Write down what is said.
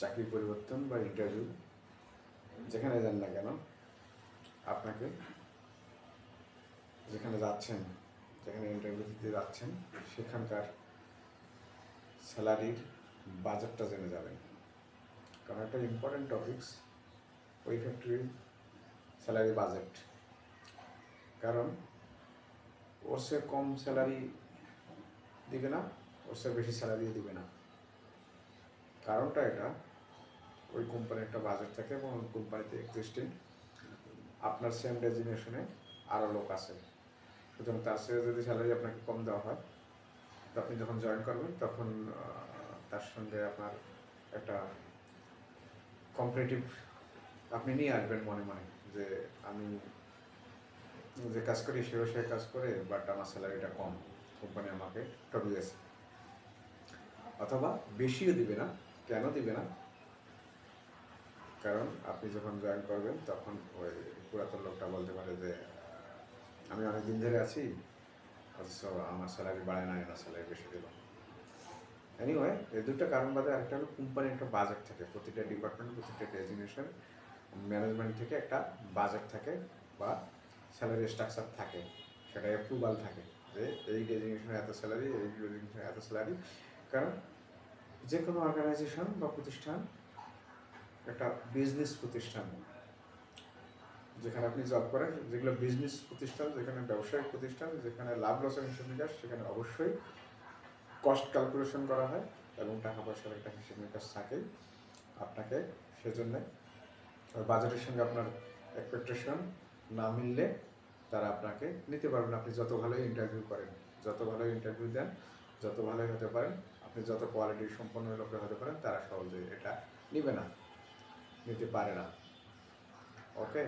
চাকরি পরিবর্তন বা ইন্টারভিউ যেখানে যান না কেন, আপনাকে যেখানে যাচ্ছেন, যেখানে ইন্টারভিউ দিতে যাচ্ছেন, সেখানকার স্যালারির বাজেটটা জেনে যাবেন। কারণ একটা ইম্পর্টেন্ট টপিকস ওই ফ্যাক্টরির স্যালারি বাজেট কারণ, ওর সে কম স্যালারি দিবে না, ওর সে বেশি স্যালারিও দিবে না। কারণটা এটা ওই কোম্পানির একটা বাজেট থাকে এবং ওই কোম্পানিতে এক্সিস্টিং আপনার সেম ডেজিনেশনে আরও লোক আছে। সুতরাং তার সে যদি স্যালারি আপনাকে কম দেওয়া হয়, তো আপনি যখন জয়েন করবেন, তখন তার সঙ্গে আপনার একটা কম্পারেটিভ আপনি নিয়ে আসবেন মনে মনে যে আমি যে কাজ করি সেও সে কাজ করে বাট আমার স্যালারিটা কম। কোম্পানি আমাকে ঠকিয়েছে। অথবা বেশিও দিবে না, কেন দিবে না? কারণ আপনি যখন জয়েন করবেন, তখন ওই পুরাতন লোকটা বলতে পারে যে, আমি অনেক দিন ধরে আছি, অথচ আমার স্যালারি বাড়ে না এনার স্যালারি বেশি দিল। এনিওয়ে এই দুটো কারণ বাদে আরেকটা হলো কোম্পানির একটা বাজেট থাকে। প্রতিটা ডিপার্টমেন্ট প্রতিটা ডেজিনেশন ম্যানেজমেন্ট থেকে একটা বাজেট থাকে বা স্যালারি স্ট্রাকচার থাকে। সেটা অ্যাপ্রুভাল থাকে যে এই ডেজিনেশনে এত স্যালারি এই ডেজিনেশনে এত স্যালারি কারণ যে কোনো অর্গানাইজেশন বা প্রতিষ্ঠান একটা বিজনেস প্রতিষ্ঠান। যেখানে আপনি জব করেন, যেগুলো বিজনেস প্রতিষ্ঠান, যেখানে ব্যবসায়িক প্রতিষ্ঠান, যেখানে লাভ লসের হিসাব নিকাশ সেখানে অবশ্যই কস্ট ক্যালকুলেশন করা হয় এবং টাকা পয়সার একটা হিসেব নিকাশ থাকেই আপনাকে। সেজন্য ওই বাজেটের সঙ্গে আপনার এক্সপেকটেশন না মিললে তারা আপনাকে নিতে পারবেন আপনি যত ভালোই ইন্টারভিউ করেন, যত ভালোই ইন্টারভিউ দেন, যত ভালোই হতে পারেন, আপনি যত কোয়ালিটি সম্পন্ন লোকের হতে পারেন, তারা সহজে এটা নিবে না। নিতে পারে না ওকে